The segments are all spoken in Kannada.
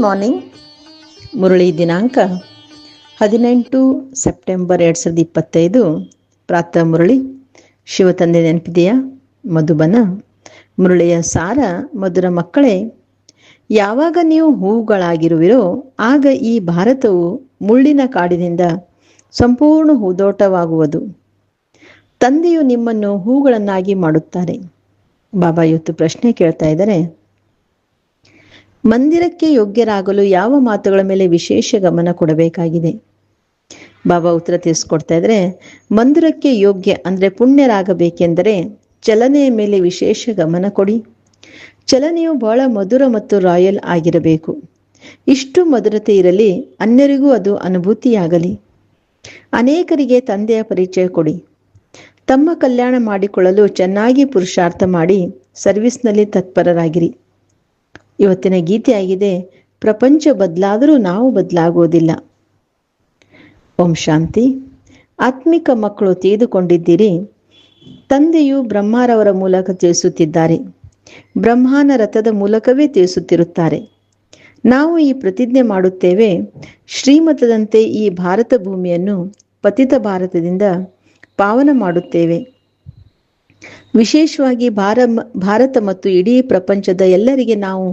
ಮಾರ್ನಿಂಗ್ ಮುರಳಿ ದಿನಾಂಕ, ಹದಿನೆಂಟು ಸೆಪ್ಟೆಂಬರ್ ಎರಡು ಸಾವಿರದ ಇಪ್ಪತ್ತೈದು. ಪ್ರಾತಃ ಮುರಳಿ ಶಿವತಂದೆ ನೆನಪಿದೆಯಾ? ಮಧುಬನ, ಮುರಳಿಯ ಸಾರ, ಮಧುರ ಮಕ್ಕಳೇ, ಯಾವಾಗ ನೀವು ಹೂಗಳಾಗಿರುವಿರೋ ಆಗ ಈ ಭಾರತವು ಮುಳ್ಳಿನ ಕಾಡಿನಿಂದ ಸಂಪೂರ್ಣ ಹೂದೋಟವಾಗುವುದು. ತಂದೆಯು ನಿಮ್ಮನ್ನು ಹೂಗಳನ್ನಾಗಿ ಮಾಡುತ್ತಾರೆ. ಬಾಬಾ, ಇವತ್ತು ಪ್ರಶ್ನೆ ಕೇಳ್ತಾ ಇದ್ದಾರೆ. ಮಂದಿರಕ್ಕೆ ಯೋಗ್ಯರಾಗಲು ಯಾವ ಮಾತುಗಳ ಮೇಲೆ ವಿಶೇಷ ಗಮನ ಕೊಡಬೇಕಾಗಿದೆ? ಬಾಬಾ ಉತ್ತರ ತಿಳಿಸ್ಕೊಡ್ತಾ ಇದ್ರೆ, ಮಂದಿರಕ್ಕೆ ಯೋಗ್ಯ ಅಂದ್ರೆ ಪುಣ್ಯರಾಗಬೇಕೆಂದರೆ ಚಲನೆಯ ಮೇಲೆ ವಿಶೇಷ ಗಮನ ಕೊಡಿ. ಚಲನೆಯು ಬಹಳ ಮಧುರ ಮತ್ತು ರಾಯಲ್ ಆಗಿರಬೇಕು. ಇಷ್ಟು ಮಧುರತೆ ಇರಲಿ, ಅನ್ಯರಿಗೂ ಅದು ಅನುಭೂತಿಯಾಗಲಿ. ಅನೇಕರಿಗೆ ತಂದೆಯ ಪರಿಚಯ ಕೊಡಿ. ತಮ್ಮ ಕಲ್ಯಾಣ ಮಾಡಿಕೊಳ್ಳಲು ಚೆನ್ನಾಗಿ ಪುರುಷಾರ್ಥ ಮಾಡಿ, ಸರ್ವಿಸ್ನಲ್ಲಿ ತತ್ಪರರಾಗಿರಿ. ಇವತ್ತಿನ ಗೀತೆಯಾಗಿದೆ, ಪ್ರಪಂಚ ಬದಲಾದರೂ ನಾವು ಬದಲಾಗುವುದಿಲ್ಲ ಓಂ ಶಾಂತಿ. ಆತ್ಮಿಕ ಮಕ್ಕಳು ತಿಳಿದುಕೊಂಡಿದ್ದೀರಿ. ತಂದೆಯು ಬ್ರಹ್ಮಾರವರ ಮೂಲಕ ತಿಳಿಸುತ್ತಿದ್ದಾರೆ. ಬ್ರಹ್ಮಾನ ರಥದ ಮೂಲಕವೇ ತಿಳಿಸುತ್ತಿರುತ್ತಾರೆ. ನಾವು ಈ ಪ್ರತಿಜ್ಞೆ ಮಾಡುತ್ತೇವೆ, ಶ್ರೀಮತದಂತೆ ಈ ಭಾರತ ಭೂಮಿಯನ್ನು ಪತಿತ ಭಾರತದಿಂದ ಪಾವನ ಮಾಡುತ್ತೇವೆ. ವಿಶೇಷವಾಗಿ ಭಾರ ಭಾರತ ಮತ್ತು ಇಡೀ ಪ್ರಪಂಚದ ಎಲ್ಲರಿಗೆ ನಾವು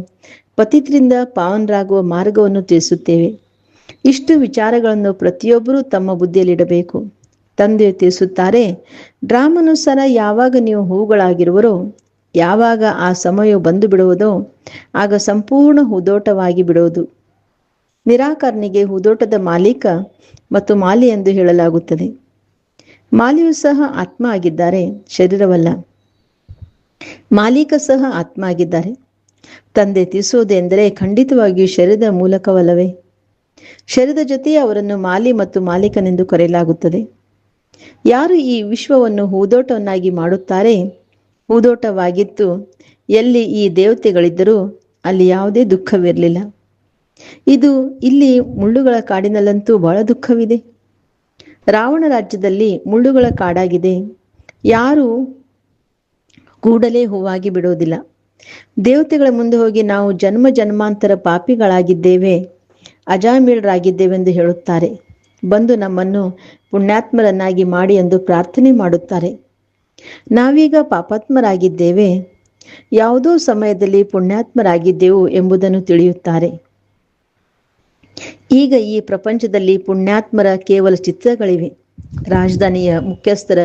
ಪತಿತ್ರಿಂದ ಪಾವನರಾಗುವ ಮಾರ್ಗವನ್ನು ತಿಳಿಸುತ್ತೇವೆ. ಇಷ್ಟು ವಿಚಾರಗಳನ್ನು ಪ್ರತಿಯೊಬ್ಬರೂ ತಮ್ಮ ಬುದ್ಧಿಯಲ್ಲಿಡಬೇಕು. ತಂದೆ ತಿಳಿಸುತ್ತಾರೆ, ಡ್ರಾಮನುಸಾರ ಯಾವಾಗ ನೀವು ಹೂಗಳಾಗಿರುವರೋ ಯಾವಾಗ ಆ ಸಮಯ ಬಂದು ಬಿಡುವುದೋ ಆಗ ಸಂಪೂರ್ಣ ಹೂದೋಟವಾಗಿ ಬಿಡುವುದು. ನಿರಾಕರಣಿಗೆ ಹೂದೋಟದ ಮಾಲೀಕ ಮತ್ತು ಮಾಲಿ ಎಂದು ಹೇಳಲಾಗುತ್ತದೆ. ಮಾಲಿಯು ಸಹ ಆತ್ಮ ಆಗಿದ್ದಾರೆ, ಶರೀರವಲ್ಲ. ಮಾಲೀಕ ಸಹ ಆತ್ಮ ಆಗಿದ್ದಾರೆ. ತಂದೆ ತಿಳಿಸುವುದೆಂದರೆ ಖಂಡಿತವಾಗಿಯೂ ಶರೀರದ ಮೂಲಕವಲ್ಲವೇ. ಶರೀರದ ಜೊತೆ ಅವರನ್ನು ಮಾಲಿ ಮತ್ತು ಮಾಲೀಕನೆಂದು ಕರೆಯಲಾಗುತ್ತದೆ. ಯಾರು ಈ ವಿಶ್ವವನ್ನು ಹೂದೋಟವನ್ನಾಗಿ ಮಾಡುತ್ತಾರೆ? ಹೂದೋಟವಾಗಿತ್ತು ಎಲ್ಲಿ ಈ ದೇವತೆಗಳಿದ್ದರೂ ಅಲ್ಲಿ ಯಾವುದೇ ದುಃಖವಿರಲಿಲ್ಲ. ಇದು ಇಲ್ಲಿ ಮುಳ್ಳುಗಳ ಕಾಡಿನಲ್ಲಂತೂ ಬಹಳ ದುಃಖವಿದೆ. ರಾವಣ ರಾಜ್ಯದಲ್ಲಿ ಮುಳ್ಳುಗಳ ಕಾಡಾಗಿದೆ. ಯಾರು ಕೂಡಲೇ ಹೂವಾಗಿ ಬಿಡೋದಿಲ್ಲ ದೇವತೆಗಳ ಮುಂದೆ ಹೋಗಿ ನಾವು ಜನ್ಮ ಜನ್ಮಾಂತರ ಪಾಪಿಗಳಾಗಿದ್ದೇವೆ, ಅಜಾಮೀಳರಾಗಿದ್ದೇವೆಂದು ಹೇಳುತ್ತಾರೆ. ಬಂದು ನಮ್ಮನ್ನು ಪುಣ್ಯಾತ್ಮರನ್ನಾಗಿ ಮಾಡಿ ಎಂದು ಪ್ರಾರ್ಥನೆ ಮಾಡುತ್ತಾರೆ. ನಾವೀಗ ಪಾಪಾತ್ಮರಾಗಿದ್ದೇವೆ. ಯಾವುದೋ ಸಮಯದಲ್ಲಿ ಪುಣ್ಯಾತ್ಮರಾಗಿದ್ದೆವು ಎಂಬುದನ್ನು ತಿಳಿಯುತ್ತಾರೆ. ಈಗ ಈ ಪ್ರಪಂಚದಲ್ಲಿ ಪುಣ್ಯಾತ್ಮರ ಕೇವಲ ಚಿತ್ರಗಳಿವೆ. ರಾಜಧಾನಿಯ ಮುಖ್ಯಸ್ಥರ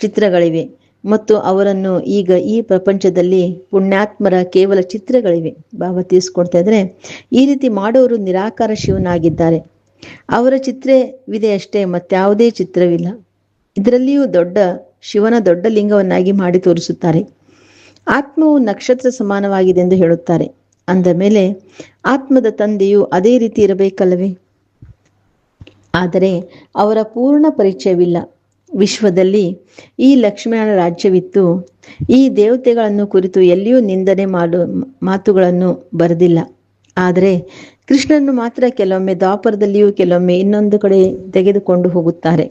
ಚಿತ್ರಗಳಿವೆ ಮತ್ತು ಅವರನ್ನು ಈಗ ಈ ಪ್ರಪಂಚದಲ್ಲಿ ಪುಣ್ಯಾತ್ಮರ ಕೇವಲ ಚಿತ್ರಗಳಿವೆ. ಬಾಬಾ ತೀರಿಸ್ಕೊಡ್ತಾ ಇದ್ರೆ, ಈ ರೀತಿ ಮಾಡೋರು ನಿರಾಕಾರ ಶಿವನಾಗಿದ್ದಾರೆ. ಅವರ ಚಿತ್ರವಿದೆ ಅಷ್ಟೇ ಮತ್ತಾವುದೇ ಚಿತ್ರವಿಲ್ಲ. ಇದರಲ್ಲಿಯೂ ದೊಡ್ಡ, ಶಿವನ ದೊಡ್ಡ ಲಿಂಗವನ್ನಾಗಿ ಮಾಡಿ ತೋರಿಸುತ್ತಾರೆ. ಆತ್ಮವು ನಕ್ಷತ್ರ ಸಮಾನವಾಗಿದೆ ಎಂದು ಹೇಳುತ್ತಾರೆ. ಅಂದ ಮೇಲೆ ಆತ್ಮದ ತಂದೆಯು ಅದೇ ರೀತಿ ಇರಬೇಕಲ್ಲವೇ? ಆದರೆ ಅವರ ಪೂರ್ಣ ಪರಿಚಯವಿಲ್ಲ. ವಿಶ್ವದಲ್ಲಿ ಈ ಲಕ್ಷ್ಮೀನಾರಾಯಣ ರಾಜ್ಯವಿತ್ತು. ಈ ದೇವತೆಗಳನ್ನು ಕುರಿತು ಎಲ್ಲಿಯೂ ನಿಂದನೆ ಮಾಡು, ಮಾತುಗಳನ್ನು ಬರೆದಿಲ್ಲ. ಆದರೆ ಕೃಷ್ಣನ್ನು ಮಾತ್ರ ಕೆಲವೊಮ್ಮೆ ದ್ವಾಪರದಲ್ಲಿಯೂ ಕೆಲವೊಮ್ಮೆ ಇನ್ನೊಂದು ಕಡೆ ತೆಗೆದುಕೊಂಡು ಹೋಗುತ್ತಾರೆ.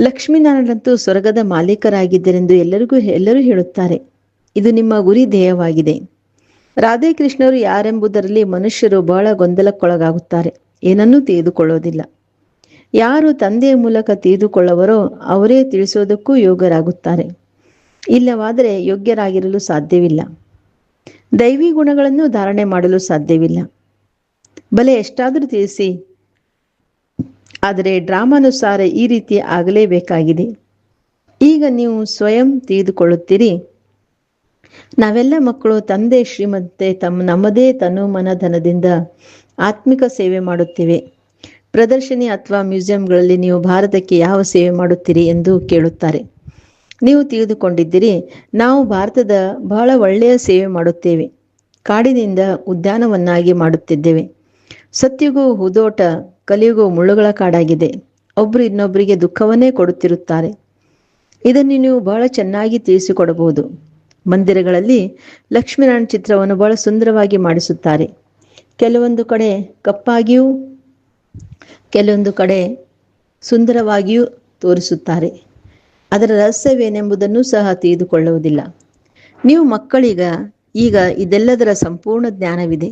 ಲಕ್ಷ್ಮೀನಾರಾಯಣಂತೂ ಸ್ವರ್ಗದ ಮಾಲೀಕರಾಗಿದ್ದರೆಂದು ಎಲ್ಲರಿಗೂ, ಎಲ್ಲರೂ ಹೇಳುತ್ತಾರೆ. ಇದು ನಿಮ್ಮ ಗುರಿ ಧ್ಯೇಯವಾಗಿದೆ ರಾಧೆ ಕೃಷ್ಣರು ಯಾರೆಂಬುದರಲ್ಲಿ ಮನುಷ್ಯರು ಬಹಳ ಗೊಂದಲಕ್ಕೊಳಗಾಗುತ್ತಾರೆ. ಏನನ್ನೂ ತಿಳಿದುಕೊಳ್ಳೋದಿಲ್ಲ. ಯಾರು ತಂದೆಯ ಮೂಲಕ ತಿಳಿದುಕೊಳ್ಳವರೋ ಅವರೇ ತಿಳಿಸೋದಕ್ಕೂ ಯೋಗ್ಯರಾಗುತ್ತಾರೆ. ಇಲ್ಲವಾದರೆ ಯೋಗ್ಯರಾಗಿರಲು ಸಾಧ್ಯವಿಲ್ಲ. ದೈವಿ ಗುಣಗಳನ್ನು ಧಾರಣೆ ಮಾಡಲು ಸಾಧ್ಯವಿಲ್ಲ. ಬಲೆ ಎಷ್ಟಾದರೂ ತಿಳಿಸಿ. ಆದರೆ ಡ್ರಾಮಾನುಸಾರ ಈ ರೀತಿ ಆಗಲೇಬೇಕಾಗಿದೆ. ಈಗ ನೀವು ಸ್ವಯಂ ತಿಳಿದುಕೊಳ್ಳುತ್ತೀರಿ. ನಾವೆಲ್ಲ ಮಕ್ಕಳು ತಂದೆ ಶ್ರೀಮಂತೆ ತಮ್ಮ ನಮ್ಮದೇ ತನು ಮನ ಧನದಿಂದ ಆತ್ಮಿಕ ಸೇವೆ ಮಾಡುತ್ತೇವೆ. ಪ್ರದರ್ಶನಿ ಅಥವಾ ಮ್ಯೂಸಿಯಂಗಳಲ್ಲಿ ನೀವು ಭಾರತಕ್ಕೆ ಯಾವ ಸೇವೆ ಮಾಡುತ್ತೀರಿ ಎಂದು ಕೇಳುತ್ತಾರೆ. ನೀವು ತಿಳಿದುಕೊಂಡಿದ್ದೀರಿ, ನಾವು ಭಾರತದ ಬಹಳ ಒಳ್ಳೆಯ ಸೇವೆ ಮಾಡುತ್ತೇವೆ. ಕಾಡಿನಿಂದ ಉದ್ಯಾನವನ್ನಾಗಿ ಮಾಡುತ್ತಿದ್ದೇವೆ. ಸತ್ಯಗೂ ಹುದೋಟ, ಕಲಿಯುಗೂ ಮುಳ್ಳುಗಳ ಕಾಡಾಗಿದೆ. ಒಬ್ಬರು ಇನ್ನೊಬ್ಬರಿಗೆ ದುಃಖವನ್ನೇ ಕೊಡುತ್ತಿರುತ್ತಾರೆ. ಇದನ್ನು ನೀವು ಬಹಳ ಚೆನ್ನಾಗಿ ತಿಳಿಸಿಕೊಡಬಹುದು. ಮಂದಿರಗಳಲ್ಲಿ ಲಕ್ಷ್ಮೀನಾರಾಯಣ ಚಿತ್ರವನ್ನು ಬಹಳ ಸುಂದರವಾಗಿ ಮಾಡಿಸುತ್ತಾರೆ. ಕೆಲವೊಂದು ಕಡೆ ಕಪ್ಪಾಗಿಯೂ, ಕೆಲವೊಂದು ಕಡೆ ಸುಂದರವಾಗಿಯೂ ತೋರಿಸುತ್ತಾರೆ. ಅದರ ರಹಸ್ಯವೇನೆಂಬುದನ್ನು ಸಹ ತಿಳಿದುಕೊಳ್ಳುವುದಿಲ್ಲ. ನೀವು ಮಕ್ಕಳಿಗ, ಈಗ ಇದೆಲ್ಲದರ ಸಂಪೂರ್ಣ ಜ್ಞಾನವಿದೆ.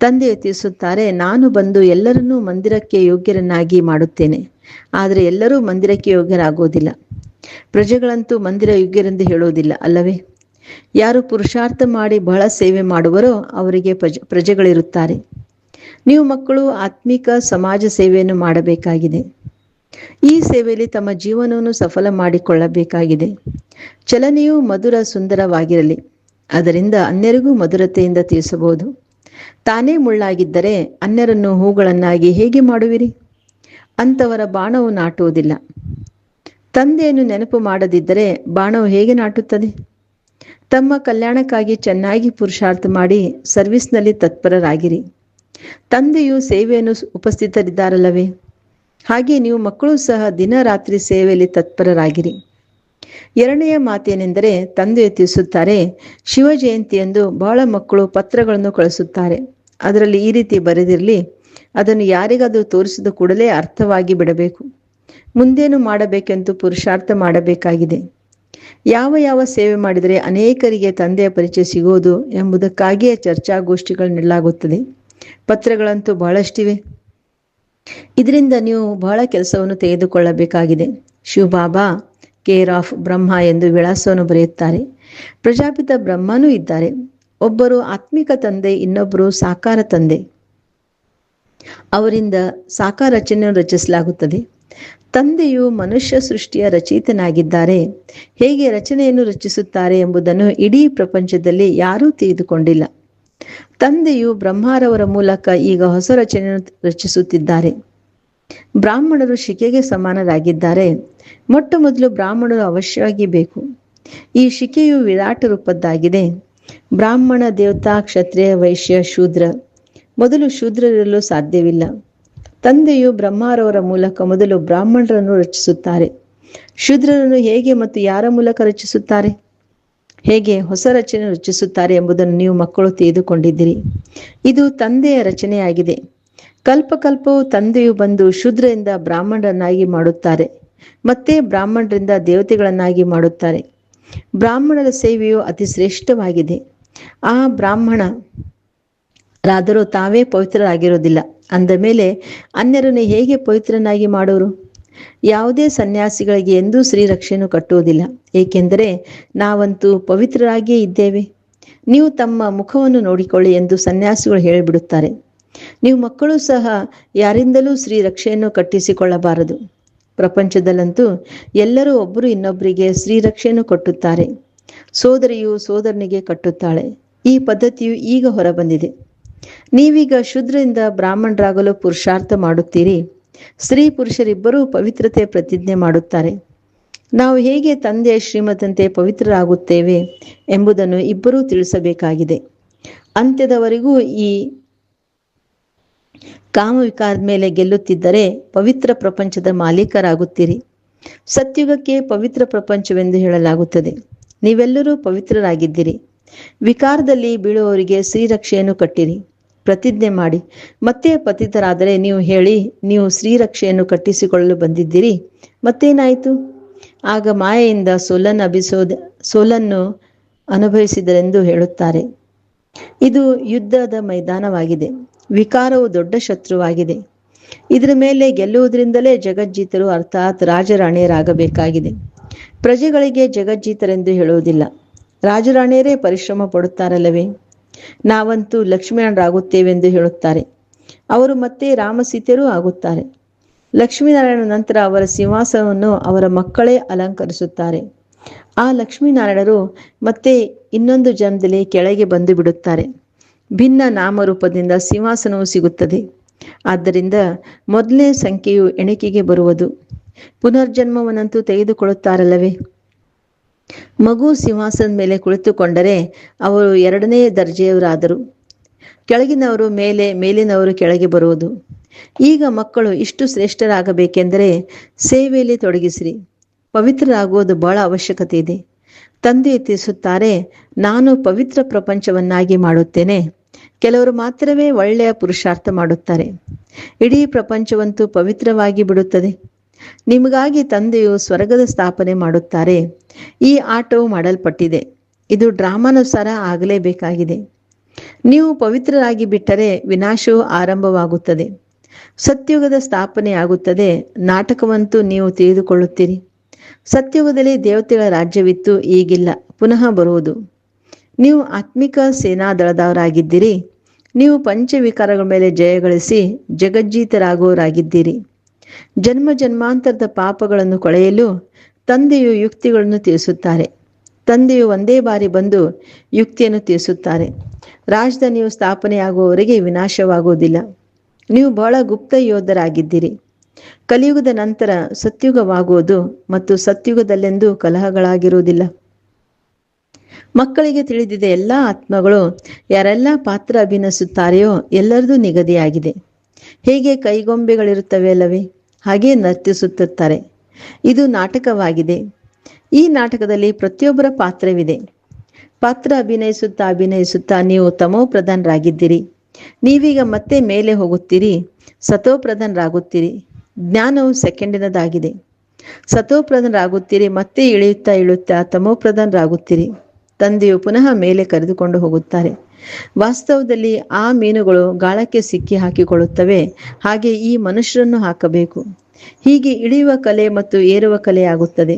ತಂದೆ ತಿಳಿಸುತ್ತಾರೆ, ನಾನು ಬಂದು ಎಲ್ಲರನ್ನೂ ಮಂದಿರಕ್ಕೆ ಯೋಗ್ಯರನ್ನಾಗಿ ಮಾಡುತ್ತೇನೆ. ಆದರೆ ಎಲ್ಲರೂ ಮಂದಿರಕ್ಕೆ ಯೋಗ್ಯರಾಗುವುದಿಲ್ಲ. ಪ್ರಜೆಗಳಂತೂ ಮಂದಿರ ಯೋಗ್ಯರೆಂದು ಹೇಳುವುದಿಲ್ಲ, ಅಲ್ಲವೇ? ಯಾರು ಪುರುಷಾರ್ಥ ಮಾಡಿ ಬಹಳ ಸೇವೆ ಮಾಡುವರೋ ಅವರಿಗೆ ಪ್ರಜ, ಪ್ರಜೆಗಳಿರುತ್ತಾರೆ. ನೀವು ಮಕ್ಕಳು ಆತ್ಮಿಕ ಸಮಾಜ ಸೇವೆಯನ್ನು ಮಾಡಬೇಕಾಗಿದೆ. ಈ ಸೇವೆಯಲ್ಲಿ ತಮ್ಮ ಜೀವನವನ್ನು ಸಫಲ ಮಾಡಿಕೊಳ್ಳಬೇಕಾಗಿದೆ. ಚಲನೆಯು ಮಧುರ ಸುಂದರವಾಗಿರಲಿ. ಅದರಿಂದ ಅನ್ಯರಿಗೂ ಮಧುರತೆಯಿಂದ ತಿಳಿಸಬಹುದು. ತಾನೇ ಮುಳ್ಳಾಗಿದ್ದರೆ ಅನ್ಯರನ್ನು ಹೂಗಳನ್ನಾಗಿ ಹೇಗೆ ಮಾಡುವಿರಿ? ಅಂಥವರ ಬಾಣವು ನಾಟುವುದಿಲ್ಲ. ತಂದೆಯನ್ನು ನೆನಪು ಮಾಡದಿದ್ದರೆ ಬಾಣವು ಹೇಗೆ ನಾಟುತ್ತದೆ? ತಮ್ಮ ಕಲ್ಯಾಣಕ್ಕಾಗಿ ಚೆನ್ನಾಗಿ ಪುರುಷಾರ್ಥ ಮಾಡಿ ಸರ್ವಿಸ್ನಲ್ಲಿ ತತ್ಪರರಾಗಿರಿ. ತಂದೆಯು ಸೇವೆಯನ್ನು ಉಪಸ್ಥಿತರಿದ್ದಾರಲ್ಲವೇ? ಹಾಗೆ ನೀವು ಮಕ್ಕಳು ಸಹ ದಿನ ರಾತ್ರಿ ಸೇವೆಯಲ್ಲಿ ತತ್ಪರರಾಗಿರಿ. ಎರಡನೆಯ ಮಾತೇನೆಂದರೆ ತಂದೆಯು ತಿಳಿಸುತ್ತಾರೆ ಶಿವ ಜಯಂತಿಯಂದು ಬಹಳ ಮಕ್ಕಳು ಪತ್ರಗಳನ್ನು ಕಳಿಸುತ್ತಾರೆ. ಅದರಲ್ಲಿ ಈ ರೀತಿ ಬರೆದಿರಲಿ, ಅದನ್ನು ಯಾರಿಗಾದರೂ ತೋರಿಸಿದ ಕೂಡಲೇ ಅರ್ಥವಾಗಿ ಬಿಡಬೇಕು. ಮುಂದೇನು ಮಾಡಬೇಕೆಂದು ಪುರುಷಾರ್ಥ ಮಾಡಬೇಕಾಗಿದೆ. ಯಾವ ಯಾವ ಸೇವೆ ಮಾಡಿದರೆ ಅನೇಕರಿಗೆ ತಂದೆಯ ಪರಿಚಯ ಸಿಗೋದು ಎಂಬುದಕ್ಕಾಗಿಯೇ ಚರ್ಚಾಗೋಷ್ಠಿಗಳು ನೀಡಲಾಗುತ್ತದೆ ಪತ್ರಗಳಂತೂ ಬಹಳಷ್ಟಿವೆ. ಇದರಿಂದ ನೀವು ಬಹಳ ಕೆಲಸವನ್ನು ತೆಗೆದುಕೊಳ್ಳಬೇಕಾಗಿದೆ. ಶಿವಬಾಬಾ ಕೇರ್ ಆಫ್ ಬ್ರಹ್ಮ ಎಂದು ವಿಳಾಸವನ್ನು ಬರೆಯುತ್ತಾರೆ. ಪ್ರಜಾಪಿತ ಬ್ರಹ್ಮನೂ ಇದ್ದಾರೆ. ಒಬ್ಬರು ಆತ್ಮಿಕ ತಂದೆ, ಇನ್ನೊಬ್ಬರು ಸಾಕಾರ ತಂದೆ. ಅವರಿಂದ ಸಾಕಾರ ರಚನೆಯನ್ನು ರಚಿಸಲಾಗುತ್ತದೆ. ತಂದೆಯು ಮನುಷ್ಯ ಸೃಷ್ಟಿಯ ರಚಯಿತನಾಗಿದ್ದಾರೆ. ಹೇಗೆ ರಚನೆಯನ್ನು ರಚಿಸುತ್ತಾರೆ ಎಂಬುದನ್ನು ಇಡೀ ಪ್ರಪಂಚದಲ್ಲಿ ಯಾರೂ ತಿಳಿದುಕೊಂಡಿಲ್ಲ. ತಂದೆಯು ಬ್ರಹ್ಮಾರವರ ಮೂಲಕ ಈಗ ಹೊಸ ರಚನೆಯನ್ನು ರಚಿಸುತ್ತಿದ್ದಾರೆ. ಬ್ರಾಹ್ಮಣರು ಶಿಕೆಗೆ ಸಮಾನರಾಗಿದ್ದಾರೆ. ಮೊಟ್ಟ ಮೊದಲು ಬ್ರಾಹ್ಮಣರು ಅವಶ್ಯವಾಗಿ ಬೇಕು. ಈ ಶಿಕೆಯು ವಿರಾಟ ರೂಪದ್ದಾಗಿದೆ. ಬ್ರಾಹ್ಮಣ, ದೇವತಾ, ಕ್ಷತ್ರಿಯ, ವೈಶ್ಯ, ಶೂದ್ರ. ಮೊದಲು ಶೂದ್ರರಿರಲು ಸಾಧ್ಯವಿಲ್ಲ. ತಂದೆಯು ಬ್ರಹ್ಮಾರವರ ಮೂಲಕ ಮೊದಲು ಬ್ರಾಹ್ಮಣರನ್ನು ರಚಿಸುತ್ತಾರೆ. ಶೂದ್ರರನ್ನು ಹೇಗೆ ಮತ್ತು ಯಾರ ಮೂಲಕ ರಚಿಸುತ್ತಾರೆ? ಹೇಗೆ ಹೊಸ ರಚನೆ ರಚಿಸುತ್ತಾರೆ ಎಂಬುದನ್ನು ನೀವು ಮಕ್ಕಳು ತಿಳಿದುಕೊಂಡಿದ್ದೀರಿ. ಇದು ತಂದೆಯ ರಚನೆಯಾಗಿದೆ. ಕಲ್ಪಕಲ್ಪವು ತಂದೆಯು ಬಂದು ಶೂದ್ರರಿಂದ ಬ್ರಾಹ್ಮಣರನ್ನಾಗಿ ಮಾಡುತ್ತಾರೆ. ಮತ್ತೆ ಬ್ರಾಹ್ಮಣರಿಂದ ದೇವತೆಗಳನ್ನಾಗಿ ಮಾಡುತ್ತಾರೆ. ಬ್ರಾಹ್ಮಣರ ಸೇವೆಯು ಅತಿ ಶ್ರೇಷ್ಠವಾಗಿದೆ. ಆ ಬ್ರಾಹ್ಮಣ ರಾದರೂ ತಾವೇ ಪವಿತ್ರರಾಗಿರೋದಿಲ್ಲ ಅಂದ ಮೇಲೆ ಅನ್ಯರನ್ನು ಹೇಗೆ ಪವಿತ್ರನಾಗಿ ಮಾಡೋರು ಯಾವುದೇ ಸನ್ಯಾಸಿಗಳಿಗೆ ಎಂದೂ ಶ್ರೀರಕ್ಷೆಯನ್ನು ಕಟ್ಟುವುದಿಲ್ಲ. ಏಕೆಂದರೆ ನಾವಂತೂ ಪವಿತ್ರರಾಗಿಯೇ ಇದ್ದೇವೆ. ನೀವು ತಮ್ಮ ಮುಖವನ್ನು ನೋಡಿಕೊಳ್ಳಿ ಎಂದು ಸನ್ಯಾಸಿಗಳು ಹೇಳಿಬಿಡುತ್ತಾರೆ. ನೀವು ಮಕ್ಕಳು ಸಹ ಯಾರಿಂದಲೂ ಶ್ರೀರಕ್ಷೆಯನ್ನು ಕಟ್ಟಿಸಿಕೊಳ್ಳಬಾರದು. ಪ್ರಪಂಚದಲ್ಲಂತೂ ಎಲ್ಲರೂ ಒಬ್ಬರು ಇನ್ನೊಬ್ಬರಿಗೆ ಶ್ರೀರಕ್ಷೆಯನ್ನು ಕಟ್ಟುತ್ತಾರೆ. ಸೋದರಿಯು ಸೋದರನಿಗೆ ಕಟ್ಟುತ್ತಾಳೆ. ಈ ಪದ್ಧತಿಯು ಈಗ ಹೊರಬಂದಿದೆ. ನೀವೀಗ ಶುದ್ರಿಂದ ಬ್ರಾಹ್ಮಣರಾಗಲು ಪುರುಷಾರ್ಥ ಮಾಡುತ್ತೀರಿ. ಸ್ತ್ರೀ ಪುರುಷರಿಬ್ಬರೂ ಪವಿತ್ರತೆ ಪ್ರತಿಜ್ಞೆ ಮಾಡುತ್ತಾರೆ. ನಾವು ಹೇಗೆ ತಂದೆ ಶ್ರೀಮತಂತೆ ಪವಿತ್ರರಾಗುತ್ತೇವೆ ಎಂಬುದನ್ನು ಇಬ್ಬರೂ ತಿಳಿಸಬೇಕಾಗಿದೆ. ಅಂತ್ಯದವರೆಗೂ ಈ ಕಾಮವಿಕಾರದ ಮೇಲೆ ಗೆಲ್ಲುತ್ತಿದ್ದರೆ ಪವಿತ್ರ ಪ್ರಪಂಚದ ಮಾಲೀಕರಾಗುತ್ತೀರಿ. ಸತ್ಯುಗಕ್ಕೆ ಪವಿತ್ರ ಪ್ರಪಂಚವೆಂದು ಹೇಳಲಾಗುತ್ತದೆ. ನೀವೆಲ್ಲರೂ ಪವಿತ್ರರಾಗಿದ್ದೀರಿ. ವಿಕಾರದಲ್ಲಿ ಬೀಳುವವರಿಗೆ ಶ್ರೀರಕ್ಷೆಯನ್ನು ಕಟ್ಟಿರಿ. ಪ್ರತಿಜ್ಞೆ ಮಾಡಿ. ಮತ್ತೆ ಪತಿತರಾದರೆ ನೀವು ಹೇಳಿ, ನೀವು ಶ್ರೀರಕ್ಷೆಯನ್ನು ಕಟ್ಟಿಸಿಕೊಳ್ಳಲು ಬಂದಿದ್ದೀರಿ. ಮತ್ತೇನಾಯಿತು? ಆಗ ಮಾಯೆಯಿಂದ ಸೋಲನ್ನು ಅಭಿಸೋದ, ಸೋಲನ್ನು ಅನುಭವಿಸಿದರೆಂದು ಹೇಳುತ್ತಾರೆ. ಇದು ಯುದ್ಧದ ಮೈದಾನವಾಗಿದೆ. ವಿಕಾರವು ದೊಡ್ಡ ಶತ್ರುವಾಗಿದೆ. ಇದರ ಮೇಲೆ ಗೆಲ್ಲುವುದರಿಂದಲೇ ಜಗಜ್ಜೀತರು ಅರ್ಥಾತ್ ರಾಜರಾಣಿಯರಾಗಬೇಕಾಗಿದೆ. ಪ್ರಜೆಗಳಿಗೆ ಜಗಜ್ಜೀತರೆಂದು ಹೇಳುವುದಿಲ್ಲ. ರಾಜರಾಣಿಯರೇ ಪರಿಶ್ರಮ ಪಡುತ್ತಾರಲ್ಲವೇ? ನಾವಂತೂ ಲಕ್ಷ್ಮೀನಾರಾಯಣರಾಗುತ್ತೇವೆಂದು ಹೇಳುತ್ತಾರೆ. ಅವರು ಮತ್ತೆ ರಾಮಸೀತೆಯರೂ ಆಗುತ್ತಾರೆ. ಲಕ್ಷ್ಮೀನಾರಾಯಣ ನಂತರ ಅವರ ಸಿಂಹಾಸನವನ್ನು ಅವರ ಮಕ್ಕಳೇ ಅಲಂಕರಿಸುತ್ತಾರೆ. ಆ ಲಕ್ಷ್ಮೀನಾರಾಯಣರು ಮತ್ತೆ ಇನ್ನೊಂದು ಜನ್ಮದಲ್ಲಿ ಕೆಳಗೆ ಬಂದು ಬಿಡುತ್ತಾರೆ. ಭಿನ್ನ ನಾಮರೂಪದಿಂದ ಸಿಂಹಾಸನವು ಸಿಗುತ್ತದೆ. ಆದ್ದರಿಂದ ಮೊದಲನೇ ಸಂಖ್ಯೆಯು ಎಣಿಕೆಗೆ ಬರುವುದು. ಪುನರ್ಜನ್ಮವನ್ನಂತೂ ತೆಗೆದುಕೊಳ್ಳುತ್ತಾರಲ್ಲವೇ? ಮಗು ಸಿಂಹಾಸನದ ಮೇಲೆ ಕುಳಿತುಕೊಂಡರೆ ಅವರು ಎರಡನೇ ದರ್ಜೆಯವರಾದರು. ಕೆಳಗಿನವರು ಮೇಲೆ, ಮೇಲಿನವರು ಕೆಳಗೆ ಬರುವುದು. ಈಗ ಮಕ್ಕಳು ಇಷ್ಟು ಶ್ರೇಷ್ಠರಾಗಬೇಕೆಂದರೆ ಸೇವೆಯಲ್ಲಿ ತೊಡಗಿಸಿರಿ. ಪವಿತ್ರರಾಗುವುದು ಬಹಳ ಅವಶ್ಯಕತೆ ಇದೆ ತಂದೆ ತಿಳಿಸುತ್ತಾರೆ, ನಾನು ಪವಿತ್ರ ಪ್ರಪಂಚವನ್ನಾಗಿ ಮಾಡುತ್ತೇನೆ. ಕೆಲವರು ಮಾತ್ರವೇ ಒಳ್ಳೆಯ ಪುರುಷಾರ್ಥ ಮಾಡುತ್ತಾರೆ. ಇಡೀ ಪ್ರಪಂಚವಂತೂ ಪವಿತ್ರವಾಗಿ ಬಿಡುತ್ತದೆ. ನಿಮಗಾಗಿ ತಂದೆಯು ಸ್ವರ್ಗದ ಸ್ಥಾಪನೆ ಮಾಡುತ್ತಾರೆ. ಈ ಆಟವು ಮಾಡಲ್ಪಟ್ಟಿದೆ. ಇದು ಡ್ರಾಮಾನುಸಾರ ಆಗಲೇಬೇಕಾಗಿದೆ. ನೀವು ಪವಿತ್ರರಾಗಿ ಬಿಟ್ಟರೆ ವಿನಾಶವು ಆರಂಭವಾಗುತ್ತದೆ. ಸತ್ಯುಗದ ಸ್ಥಾಪನೆ ಆಗುತ್ತದೆ ನಾಟಕವಂತೂ ನೀವು ತಿಳಿದುಕೊಳ್ಳುತ್ತೀರಿ. ಸತ್ಯುಗದಲ್ಲಿ ದೇವತೆಗಳ ರಾಜ್ಯವಿತ್ತು, ಈಗಿಲ್ಲ, ಪುನಃ ಬರುವುದು. ನೀವು ಆತ್ಮಿಕ ಸೇನಾದಳದವರಾಗಿದ್ದೀರಿ. ನೀವು ಪಂಚವಿಕಾರಗಳ ಮೇಲೆ ಜಯಗಳಿಸಿ ಜಗಜ್ಜೀತರಾಗುವವರಾಗಿದ್ದೀರಿ. ಜನ್ಮ ಜನ್ಮಾಂತರದ ಪಾಪಗಳನ್ನು ಕೊಳೆಯಲು ತಂದೆಯು ಯುಕ್ತಿಗಳನ್ನು ತಿಳಿಸುತ್ತಾರೆ. ತಂದೆಯು ಒಂದೇ ಬಾರಿ ಬಂದು ಯುಕ್ತಿಯನ್ನು ತಿಳಿಸುತ್ತಾರೆ. ರಾಜಧಾನಿಯು ಸ್ಥಾಪನೆಯಾಗುವವರೆಗೆ ವಿನಾಶವಾಗುವುದಿಲ್ಲ. ನೀವು ಬಹಳ ಗುಪ್ತ ಯೋಧರಾಗಿದ್ದೀರಿ. ಕಲಿಯುಗದ ನಂತರ ಸತ್ಯುಗವಾಗುವುದು ಮತ್ತು ಸತ್ಯುಗದಲ್ಲೆಂದೂ ಕಲಹಗಳಾಗಿರುವುದಿಲ್ಲ. ಮಕ್ಕಳಿಗೆ ತಿಳಿದಿದೆ ಎಲ್ಲ ಆತ್ಮಗಳು ಯಾರೆಲ್ಲ ಪಾತ್ರ ಅಭಿನಯಿಸುತ್ತಾರೆಯೋ ಎಲ್ಲರದೂ ನಿಗದಿಯಾಗಿದೆ. ಹೇಗೆ ಕೈಗೊಂಬೆಗಳಿರುತ್ತವೆ ಅಲ್ಲವೇ? ಹಾಗೆ ನರ್ತಿಸುತ್ತಿರ್ತಾರೆ. ಇದು ನಾಟಕವಾಗಿದೆ. ಈ ನಾಟಕದಲ್ಲಿ ಪ್ರತಿಯೊಬ್ಬರ ಪಾತ್ರವಿದೆ. ಪಾತ್ರ ಅಭಿನಯಿಸುತ್ತಾ ಅಭಿನಯಿಸುತ್ತಾ ನೀವು ತಮೋ ಪ್ರಧಾನರಾಗಿದ್ದೀರಿ. ನೀವೀಗ ಮತ್ತೆ ಮೇಲೆ ಹೋಗುತ್ತೀರಿ. ಸತೋ ಪ್ರಧಾನರಾಗುತ್ತೀರಿ. ಜ್ಞಾನವು ಸೆಕೆಂಡಿನದಾಗಿದೆ. ಸತೋ ಪ್ರಧಾನರಾಗುತ್ತೀರಿ, ಮತ್ತೆ ಇಳಿಯುತ್ತಾ ಇಳಿಯುತ್ತಾ ತಮೋ ಪ್ರಧಾನರಾಗುತ್ತೀರಿ. ತಂದೆಯು ಪುನಃ ಮೇಲೆ ಕರೆದುಕೊಂಡು ಹೋಗುತ್ತಾರೆ. ವಾಸ್ತವದಲ್ಲಿ ಆ ಮೀನುಗಳು ಗಾಳಕ್ಕೆ ಸಿಕ್ಕಿ ಹಾಕಿಕೊಳ್ಳುತ್ತವೆ. ಹಾಗೆ ಈ ಮನುಷ್ಯರನ್ನು ಹಾಕಬೇಕು. ಹೀಗೆ ಇಳಿಯುವ ಕಲೆ ಮತ್ತು ಏರುವ ಕಲೆ ಆಗುತ್ತದೆ.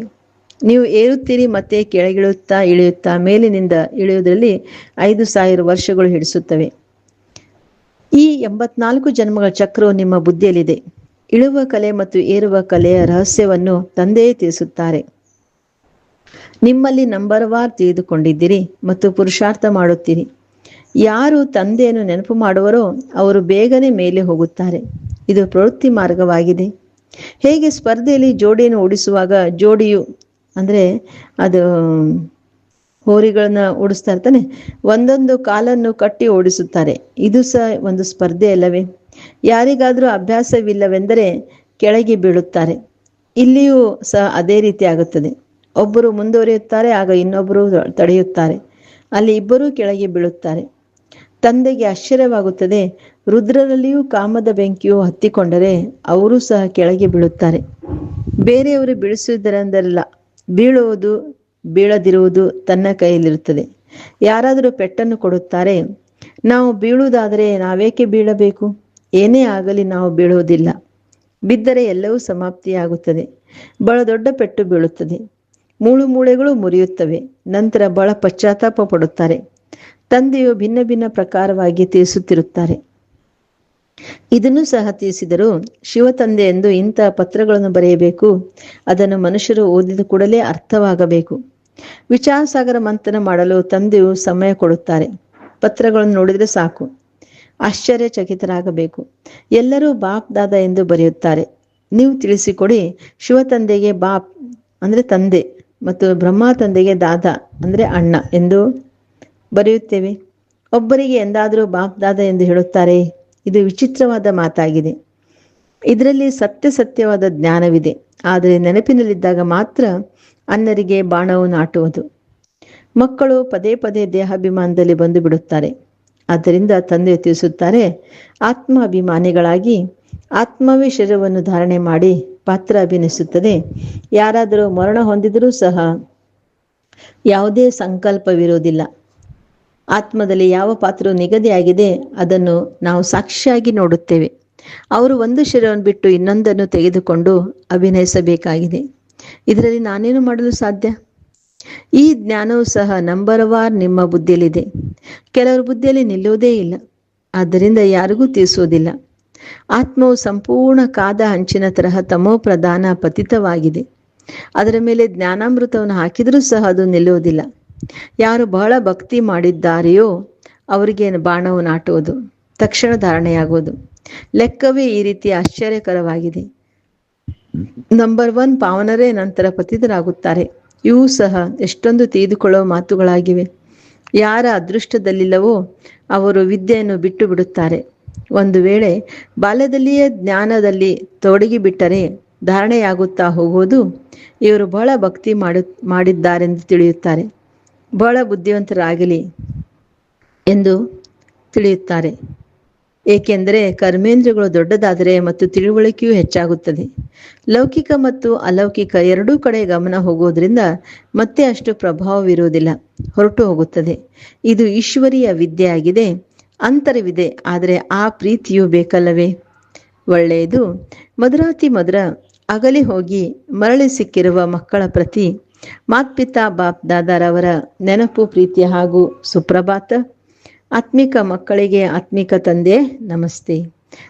ನೀವು ಏರುತ್ತೀರಿ ಮತ್ತೆ ಕೆಳಗಿಳುತ್ತಾ ಇಳಿಯುತ್ತಾ ಮೇಲಿನಿಂದ ಇಳಿಯುವುದರಲ್ಲಿ ಐದು ಸಾವಿರ ವರ್ಷಗಳು ಹಿಡಿಸುತ್ತವೆ. ಈ ಎಂಬತ್ನಾಲ್ಕು ಜನ್ಮಗಳ ಚಕ್ರವು ನಿಮ್ಮ ಬುದ್ಧಿಯಲ್ಲಿದೆ. ಇಳುವ ಕಲೆ ಮತ್ತು ಏರುವ ಕಲೆಯ ರಹಸ್ಯವನ್ನು ತಂದೆಯೇ ತಿಳಿಸುತ್ತಾರೆ. ನಿಮ್ಮಲ್ಲಿ ನಂಬರ್ ವಾರ್ ತಿಳಿದುಕೊಂಡಿದ್ದೀರಿ ಮತ್ತು ಪುರುಷಾರ್ಥ ಮಾಡುತ್ತೀರಿ. ಯಾರು ತಂದೆಯನ್ನು ನೆನಪು ಮಾಡುವರೋ ಅವರು ಬೇಗನೆ ಮೇಲೆ ಹೋಗುತ್ತಾರೆ. ಇದು ಪ್ರವೃತ್ತಿ ಮಾರ್ಗವಾಗಿದೆ. ಹೇಗೆ ಸ್ಪರ್ಧೆಯಲ್ಲಿ ಜೋಡಿಯನ್ನು ಓಡಿಸುವಾಗ ಜೋಡಿಯು, ಅಂದರೆ ಅದು ಹೋರಿಗಳನ್ನ ಓಡಿಸ್ತಾ ಇರ್ತಾನೆ, ಒಂದೊಂದು ಕಾಲನ್ನು ಕಟ್ಟಿ ಓಡಿಸುತ್ತಾರೆ. ಇದು ಸಹ ಒಂದು ಸ್ಪರ್ಧೆ ಅಲ್ಲವೇ? ಯಾರಿಗಾದರೂ ಅಭ್ಯಾಸವಿಲ್ಲವೆಂದರೆ ಕೆಳಗೆ ಬೀಳುತ್ತಾರೆ. ಇಲ್ಲಿಯೂ ಸಹ ಅದೇ ರೀತಿ ಆಗುತ್ತದೆ. ಒಬ್ಬರು ಮುಂದುವರಿಯುತ್ತಾರೆ, ಆಗ ಇನ್ನೊಬ್ಬರು ತಡೆಯುತ್ತಾರೆ. ಅಲ್ಲಿ ಇಬ್ಬರೂ ಕೆಳಗೆ ಬೀಳುತ್ತಾರೆ. ತಂದೆಗೆ ಆಶ್ಚರ್ಯವಾಗುತ್ತದೆ. ರುದ್ರರಲ್ಲಿಯೂ ಕಾಮದ ಬೆಂಕಿಯು ಹತ್ತಿಕೊಂಡರೆ ಅವರು ಸಹ ಕೆಳಗೆ ಬೀಳುತ್ತಾರೆ. ಬೇರೆಯವರು ಬೀಳಿಸುವುದರಿಂದಲ್ಲ, ಬೀಳುವುದು, ಬೀಳದಿರುವುದು ತನ್ನ ಕೈಯಲ್ಲಿರುತ್ತದೆ. ಯಾರಾದರೂ ಪೆಟ್ಟನ್ನು ಕೊಡುತ್ತಾರೆ, ನಾವು ಬೀಳುವುದಾದರೆ ನಾವೇಕೆ ಬೀಳಬೇಕು? ಏನೇ ಆಗಲಿ ನಾವು ಬೀಳುವುದಿಲ್ಲ. ಬಿದ್ದರೆ ಎಲ್ಲವೂ ಸಮಾಪ್ತಿಯಾಗುತ್ತದೆ. ಬಹಳ ದೊಡ್ಡ ಪೆಟ್ಟು ಬೀಳುತ್ತದೆ. ಮೂಳು ಮೂಳೆಗಳು ಮುರಿಯುತ್ತವೆ. ನಂತರ ಬಹಳ ಪಶ್ಚಾತ್ತಾಪ ಪಡುತ್ತಾರೆ. ತಂದೆಯು ಭಿನ್ನ ಭಿನ್ನ ಪ್ರಕಾರವಾಗಿ ತಿಳಿಸುತ್ತಿರುತ್ತಾರೆ ಇದನ್ನು ಸಹ ತಿಳಿಸಿದರು ಶಿವ ತಂದೆ ಎಂದು ಇಂತಹ ಪತ್ರಗಳನ್ನು ಬರೆಯಬೇಕು. ಅದನ್ನು ಮನುಷ್ಯರು ಓದಿದ ಕೂಡಲೇ ಅರ್ಥವಾಗಬೇಕು. ವಿಚಾರಸಾಗರ ಮಂಥನ ಮಾಡಲು ತಂದೆಯು ಸಮಯ ಕೊಡುತ್ತಾರೆ. ಪತ್ರಗಳನ್ನು ನೋಡಿದರೆ ಸಾಕು. ಆಶ್ಚರ್ಯಚಕಿತರಾಗಬೇಕು. ಎಲ್ಲರೂ ಬಾಪ್ ದಾದ ಎಂದು ಬರೆಯುತ್ತಾರೆ. ನೀವು ತಿಳಿಸಿಕೊಡಿ, ಶಿವ ತಂದೆಗೆ ಬಾಪ್, ಅಂದ್ರೆ ತಂದೆ, ಮತ್ತು ಬ್ರಹ್ಮ ತಂದೆಗೆ ದಾದ, ಅಂದ್ರೆ ಅಣ್ಣ ಎಂದು ಬರೆಯುತ್ತೇವೆ. ಒಬ್ಬರಿಗೆ ಎಂದಾದರೂ ಬಾಪ್ ದಾದ ಎಂದು ಹೇಳುತ್ತಾರೆ. ಇದು ವಿಚಿತ್ರವಾದ ಮಾತಾಗಿದೆ. ಇದರಲ್ಲಿ ಸತ್ಯ ಸತ್ಯವಾದ ಜ್ಞಾನವಿದೆ. ಆದರೆ ನೆನಪಿನಲ್ಲಿದ್ದಾಗ ಮಾತ್ರ ಅನ್ನರಿಗೆ ಬಾಣವು ನಾಟುವುದು. ಮಕ್ಕಳು ಪದೇ ಪದೇ ದೇಹಾಭಿಮಾನದಲ್ಲಿ ಬಂದು ಬಿಡುತ್ತಾರೆ ಆದ್ದರಿಂದ ತಂದೆ ತಿಳಿಸುತ್ತಾರೆ ಆತ್ಮ ಅಭಿಮಾನಿಗಳಾಗಿ ಆತ್ಮವೇ ಶರೀರವನ್ನು ಧಾರಣೆ ಮಾಡಿ ಪಾತ್ರ ಅಭಿನಯಿಸುತ್ತದೆ. ಯಾರಾದರೂ ಮರಣ ಹೊಂದಿದರೂ ಸಹ ಯಾವುದೇ ಸಂಕಲ್ಪವಿರುವುದಿಲ್ಲ. ಆತ್ಮದಲ್ಲಿ ಯಾವ ಪಾತ್ರವು ನಿಗದಿಯಾಗಿದೆ ಅದನ್ನು ನಾವು ಸಾಕ್ಷಿಯಾಗಿ ನೋಡುತ್ತೇವೆ. ಅವರು ಒಂದು ಶರೀರವನ್ನು ಬಿಟ್ಟು ಇನ್ನೊಂದನ್ನು ತೆಗೆದುಕೊಂಡು ಅಭಿನಯಿಸಬೇಕಾಗಿದೆ. ಇದರಲ್ಲಿ ನಾನೇನು ಮಾಡಲು ಸಾಧ್ಯ? ಈ ಜ್ಞಾನವು ಸಹ ನಂಬರ್ ವಾರ್ ನಿಮ್ಮ ಬುದ್ಧಿಯಲ್ಲಿದೆ. ಕೆಲವರ ಬುದ್ಧಿಯಲ್ಲಿ ನಿಲ್ಲುವುದೇ ಇಲ್ಲ. ಆದ್ದರಿಂದ ಯಾರಿಗೂ ತಿಳಿಸುವುದಿಲ್ಲ. ಆತ್ಮವು ಸಂಪೂರ್ಣ ಕಾದ ಹಂಚಿನ ತರಹ ತಮೋ ಪ್ರಧಾನ ಪತಿತವಾಗಿದೆ. ಅದರ ಮೇಲೆ ಜ್ಞಾನಾಮೃತವನ್ನು ಹಾಕಿದರೂ ಸಹ ಅದು ನಿಲ್ಲುವುದಿಲ್ಲ. ಯಾರು ಬಹಳ ಭಕ್ತಿ ಮಾಡಿದ್ದಾರೆಯೋ ಅವರಿಗೆ ಬಾಣವು ನಾಟುವುದು, ತಕ್ಷಣ ಧಾರಣೆಯಾಗುವುದು. ಲೆಕ್ಕವೇ ಈ ರೀತಿ ಆಶ್ಚರ್ಯಕರವಾಗಿದೆ. ನಂಬರ್ ಒನ್ ಪಾವನರೇ ನಂತರ ಪತಿತರಾಗುತ್ತಾರೆ. ಇವು ಸಹ ಎಷ್ಟೊಂದು ತೆಗೆದುಕೊಳ್ಳುವ ಮಾತುಗಳಾಗಿವೆ. ಯಾರ ಅದೃಷ್ಟದಲ್ಲಿಲ್ಲವೋ ಅವರು ವಿದ್ಯೆಯನ್ನು ಬಿಟ್ಟು ಬಿಡುತ್ತಾರೆ ಒಂದು ವೇಳೆ ಬಾಲ್ಯದಲ್ಲಿಯೇ ಜ್ಞಾನದಲ್ಲಿ ತೊಡಗಿಬಿಟ್ಟರೆ ಧಾರಣೆಯಾಗುತ್ತಾ ಹೋಗುವುದು ಇವರು ಬಹಳ ಭಕ್ತಿ ಮಾಡು, ಮಾಡಿದ್ದಾರೆಂದು ತಿಳಿಯುತ್ತಾರೆ. ಬಹಳ ಬುದ್ಧಿವಂತರಾಗಲಿ ಎಂದು ತಿಳಿಯುತ್ತಾರೆ. ಏಕೆಂದರೆ ಕರ್ಮೇಂದ್ರಗಳು ದೊಡ್ಡದಾದರೆ ಮತ್ತು ತಿಳುವಳಿಕೆಯೂ ಹೆಚ್ಚಾಗುತ್ತದೆ. ಲೌಕಿಕ ಮತ್ತು ಅಲೌಕಿಕ ಎರಡೂ ಕಡೆ ಗಮನ ಹೋಗುವುದರಿಂದ ಮತ್ತೆ ಅಷ್ಟು ಪ್ರಭಾವವಿರುವುದಿಲ್ಲ, ಹೊರಟು ಹೋಗುತ್ತದೆ. ಇದು ಈಶ್ವರೀಯ ವಿದ್ಯೆಯಾಗಿದೆ, ಅಂತರವಿದೆ, ಆದರೆ ಆ ಪ್ರೀತಿಯು ಬೇಕಲ್ಲವೇ? ಒಳ್ಳೆಯದು. ಮಧುರಾತಿ ಮಧುರ ಅಗಲಿ ಹೋಗಿ ಮರಳಿ ಸಿಕ್ಕಿರುವ ಮಕ್ಕಳ ಪ್ರತಿ ಮಾತ್ಪಿತಾ ಬಾಪ್ ದಾದಾರವರ ನೆನಪು ಪ್ರೀತಿ ಹಾಗೂ ಸುಪ್ರಭಾತ. ಆತ್ಮಿಕ ಮಕ್ಕಳಿಗೆ ಆತ್ಮಿಕ ತಂದೆ, ನಮಸ್ತೆ.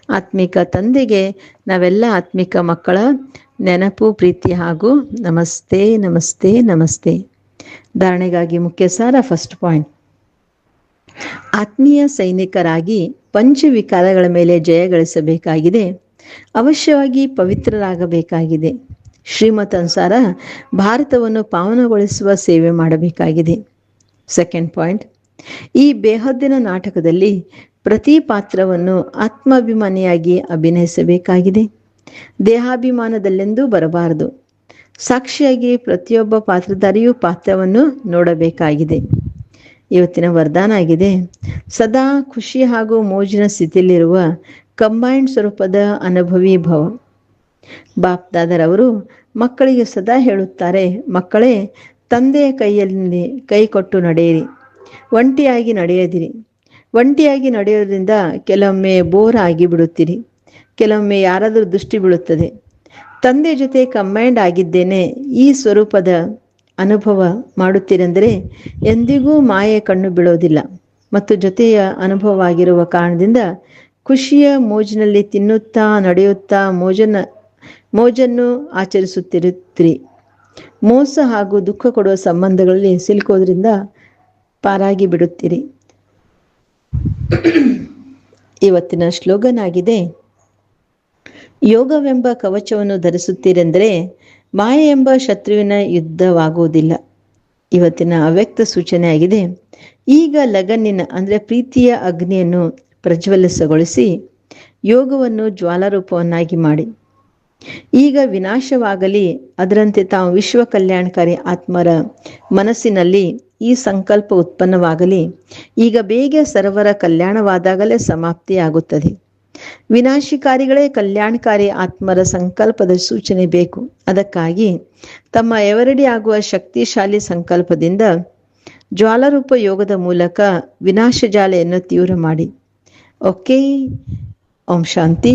ಆತ್ಮಿಕ ತಂದೆಗೆ ನಾವೆಲ್ಲ ಆತ್ಮಿಕ ಮಕ್ಕಳ ನೆನಪು ಪ್ರೀತಿ ಹಾಗೂ ನಮಸ್ತೆ ನಮಸ್ತೆ ನಮಸ್ತೆ. ಧಾರಣೆಗಾಗಿ ಮುಖ್ಯ ಸಾರ ಫಸ್ಟ್ ಪಾಯಿಂಟ್. ಆತ್ಮೀಯ ಸೈನಿಕರಾಗಿ ಪಂಚವಿಕಾರಗಳ ಮೇಲೆ ಜಯ ಗಳಿಸಬೇಕಾಗಿದೆ. ಅವಶ್ಯವಾಗಿ ಪವಿತ್ರರಾಗಬೇಕಾಗಿದೆ. ಶ್ರೀಮತ್ ಅನುಸಾರ ಭಾರತವನ್ನು ಪಾವನಗೊಳಿಸುವ ಸೇವೆ ಮಾಡಬೇಕಾಗಿದೆ. ಸೆಕೆಂಡ್ ಪಾಯಿಂಟ್ ಈ ಬೇಹದ್ದಿನ ನಾಟಕದಲ್ಲಿ ಪ್ರತಿ ಪಾತ್ರವನ್ನು ಆತ್ಮಾಭಿಮಾನಿಯಾಗಿ ಅಭಿನಯಿಸಬೇಕಾಗಿದೆ. ದೇಹಾಭಿಮಾನದಲ್ಲೆಂದೂ ಬರಬಾರದು. ಸಾಕ್ಷಿಯಾಗಿ ಪ್ರತಿಯೊಬ್ಬ ಪಾತ್ರಧಾರಿಯೂ ಪಾತ್ರವನ್ನು ನೋಡಬೇಕಾಗಿದೆ. ಇವತ್ತಿನ ವರದಾನ ಆಗಿದೆ. ಸದಾ ಖುಷಿ ಹಾಗೂ ಮೋಜಿನ ಸ್ಥಿತಿಯಲ್ಲಿರುವ ಕಂಬೈನ್ಡ್ ಸ್ವರೂಪದ ಅನುಭವಿ ಭವ ಬಾಪ್ ದಾದರವರು ಮಕ್ಕಳಿಗೆ ಸದಾ ಹೇಳುತ್ತಾರೆ, ಮಕ್ಕಳೇ, ತಂದೆಯ ಕೈಯಲ್ಲಿ ಕೈ ಕೊಟ್ಟು ನಡೆಯಿರಿ, ಒಂಟಿಯಾಗಿ ನಡೆಯದಿರಿ. ಒಂಟಿಯಾಗಿ ನಡೆಯೋದ್ರಿಂದ ಕೆಲವೊಮ್ಮೆ ಬೋರ್ ಆಗಿ ಬಿಡುತ್ತೀರಿ ಕೆಲವೊಮ್ಮೆ ಯಾರಾದರೂ ದೃಷ್ಟಿ ಬೀಳುತ್ತದೆ. ತಂದೆ ಜೊತೆ ಕಂಬೈಂಡ್ ಆಗಿದ್ದೇನೆ, ಈ ಸ್ವರೂಪದ ಅನುಭವ ಮಾಡುತ್ತೀರೆಂದರೆ ಎಂದಿಗೂ ಮಾಯೆ ಕಣ್ಣು ಬೀಳೋದಿಲ್ಲ. ಮತ್ತು ಜೊತೆಯ ಅನುಭವವಾಗಿರುವ ಕಾರಣದಿಂದ ಖುಷಿಯ ಮೋಜಿನಲ್ಲಿ ತಿನ್ನುತ್ತಾ, ನಡೆಯುತ್ತಾ ಮೋಜನ ಮೋಜನ್ನು ಆಚರಿಸುತ್ತಿರುತ್ತೀರಿ. ಮೋಸ ಹಾಗೂ ದುಃಖ ಕೊಡುವ ಸಂಬಂಧಗಳಲ್ಲಿ ಸಿಲುಕೋದ್ರಿಂದ ಪಾರಾಗಿ ಬಿಡುತ್ತೀರಿ ಇವತ್ತಿನ ಶ್ಲೋಗನ್ ಆಗಿದೆ ಯೋಗವೆಂಬ ಕವಚವನ್ನು ಧರಿಸುತ್ತೀರೆಂದರೆ ಮಾಯೆ ಎಂಬ ಶತ್ರುವಿನ ಯುದ್ಧವಾಗುವುದಿಲ್ಲ. ಇವತ್ತಿನ ಅವ್ಯಕ್ತ ಸೂಚನೆ ಆಗಿದೆ ಈಗ ಲಗನ್ನಿನ, ಅಂದರೆ ಪ್ರೀತಿಯ ಅಗ್ನಿಯನ್ನು ಪ್ರಜ್ವಲಿಸಗೊಳಿಸಿ ಯೋಗವನ್ನು ಜ್ವಾಲಾರೂಪವನ್ನಾಗಿ ಮಾಡಿ. ಈಗ ವಿನಾಶವಾಗಲಿ, ಅದರಂತೆ ತಾವು ವಿಶ್ವ ಕಲ್ಯಾಣಕಾರಿ ಆತ್ಮರ ಮನಸ್ಸಿನಲ್ಲಿ ಈ ಸಂಕಲ್ಪ ಉತ್ಪನ್ನವಾಗಲಿ, ಈಗ ಬೇಗ ಸರ್ವರ ಕಲ್ಯಾಣವಾದಾಗಲೇ ಸಮಾಪ್ತಿಯಾಗುತ್ತದೆ. ವಿನಾಶಕಾರಿಗಳೇ ಕಲ್ಯಾಣಕಾರಿ ಆತ್ಮರ ಸಂಕಲ್ಪದ ಸೂಚನೆ ಬೇಕು. ಅದಕ್ಕಾಗಿ ತಮ್ಮ ಎವರಡಿ ಆಗುವ ಶಕ್ತಿಶಾಲಿ ಸಂಕಲ್ಪದಿಂದ ಜ್ವಾಲರೂಪ ಯೋಗದ ಮೂಲಕ ವಿನಾಶ ಜಾಲೆಯನ್ನು ತೀವ್ರ ಮಾಡಿ. ಓಕೆ, ಓಂ ಶಾಂತಿ.